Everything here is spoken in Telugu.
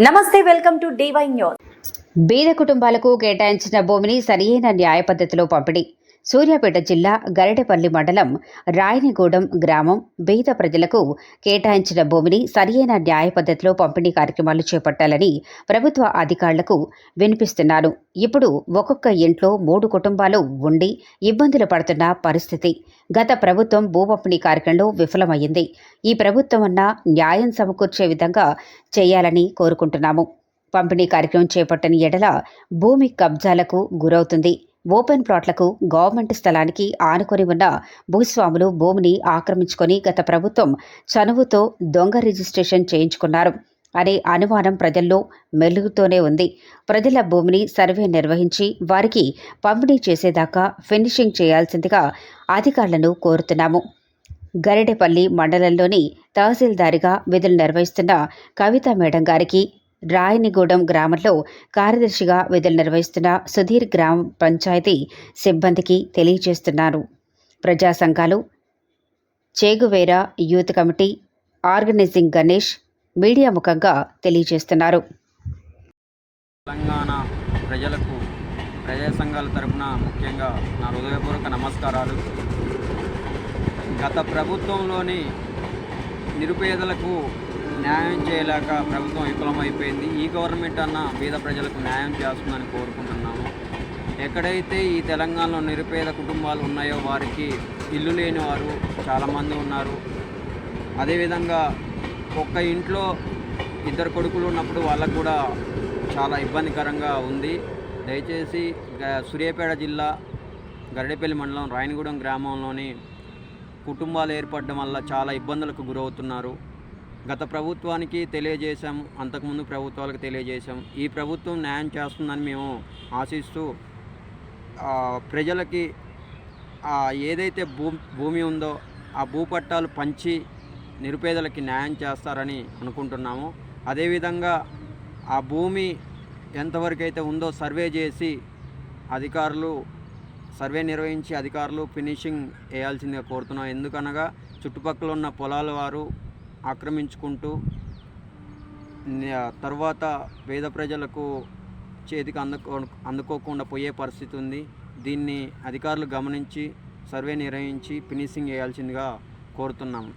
నమస్తే వెల్కమ్ టు డివై న్యూస్. బీద కుటుంబాలకు కేటాయించిన భూమిని సరియైన న్యాయ పద్ధతిలో పంపిణీ. సూర్యాపేట జిల్లా గరిడెపల్లి మండలం రాయనిగూడెం గ్రామం. బీద ప్రజలకు కేటాయించిన భూమిని సరియైన న్యాయ పద్ధతిలో పంపిణీ కార్యక్రమాలు చేపట్టాలని ప్రభుత్వ అధికారులకు వినిపిస్తున్నారు. ఇప్పుడు ఒక్కొక్క ఇంట్లో మూడు కుటుంబాలు ఉండి ఇబ్బందులు పడుతున్న పరిస్థితి. గత ప్రభుత్వం భూ పంపిణీ కార్యక్రమంలో విఫలమైంది. ఈ ప్రభుత్వం అన్న న్యాయం సమకూర్చే విధంగా చేయాలని కోరుకుంటున్నాము. పంపిణీ కార్యక్రమం చేపట్టని ఎడల భూమి కబ్జాలకు గురవుతుంది. ఓపెన్ ప్లాట్లకు గవర్నమెంట్ స్థలానికి ఆనుకొని ఉన్న భూస్వాములు భూమిని ఆక్రమించుకొని గత ప్రభుత్వం చనువుతో దొంగ రిజిస్ట్రేషన్ చేయించుకున్నారు. అనే అనుమానం ప్రజల్లో మెలుగుతూనే ఉంది. ప్రజల భూమిని సర్వే నిర్వహించి వారికి పంపిణీ చేసేదాకా ఫినిషింగ్ చేయాల్సిందిగా అధికారులను కోరుతున్నాము. గరిడెపల్లి మండలంలోని తహసీల్దారిగా విధులు నిర్వహిస్తున్న కవిత మేడం గారికి రాయనిగూడెం గ్రామంలో కార్యదర్శిగా విధులు నిర్వహిస్తున్న సుధీర్ గ్రామ పంచాయతీ సిబ్బందికి తెలియజేస్తున్నారు. ప్రజా సంఘాలు Che Guevara youth committee organising Ganesh media ముఖంగా తెలియజేస్తున్నారు. తెలంగాణ ప్రజలకు ప్రజా సంఘాల తరఫున ముఖ్యంగా నా హృదయపూర్వక నమస్కారాలు. గత ప్రభుత్వంలోని నిరుపేదలకు న్యాయం చేయలేక ప్రభుత్వం విఫలమైపోయింది. ఈ గవర్నమెంట్ అన్న పేద ప్రజలకు న్యాయం చేస్తుందని కోరుకుంటున్నాము. ఎక్కడైతే ఈ తెలంగాణలో నిరుపేద కుటుంబాలు ఉన్నాయో వారికి ఇల్లు లేని వారు చాలామంది ఉన్నారు. అదేవిధంగా ఒక్క ఇంట్లో ఇద్దరు కొడుకులు ఉన్నప్పుడు వాళ్ళకు కూడా చాలా ఇబ్బందికరంగా ఉంది. దయచేసి గ- సూర్యాపేట జిల్లా గరిడేపల్లి మండలం రాయనగూడెం గ్రామంలోని కుటుంబాలు ఏర్పడడం వల్ల చాలా ఇబ్బందులకు గురవుతున్నారు. గత ప్రభుత్వానికి తెలియజేశాం అంతకుముందు ప్రభుత్వాలకు తెలియజేశాం ఈ ప్రభుత్వం న్యాయం చేస్తుందని మేము ఆశిస్తూ ప్రజలకి ఏదైతే భూ భూమి ఉందో ఆ భూపట్టాలు పంచి నిరుపేదలకి న్యాయం చేస్తారని అనుకుంటున్నాము. అదేవిధంగా ఆ భూమి ఎంతవరకు అయితే ఉందో సర్వే చేసి అధికారులు సర్వే నిర్వహించి అధికారులు ఫినిషింగ్ వేయాల్సిందిగా కోరుతున్నాం. ఎందుకనగా చుట్టుపక్కల ఉన్న పొలాల వారు ఆక్రమించుకుంటూ తర్వాత పేద ప్రజలకు చేతికి అందుకో అందుకోకుండా పోయే పరిస్థితి ఉంది. దీన్ని అధికారులు గమనించి సర్వే నిర్వహించి ఫినిషింగ్ చేయాల్సిందిగా కోరుతున్నాము.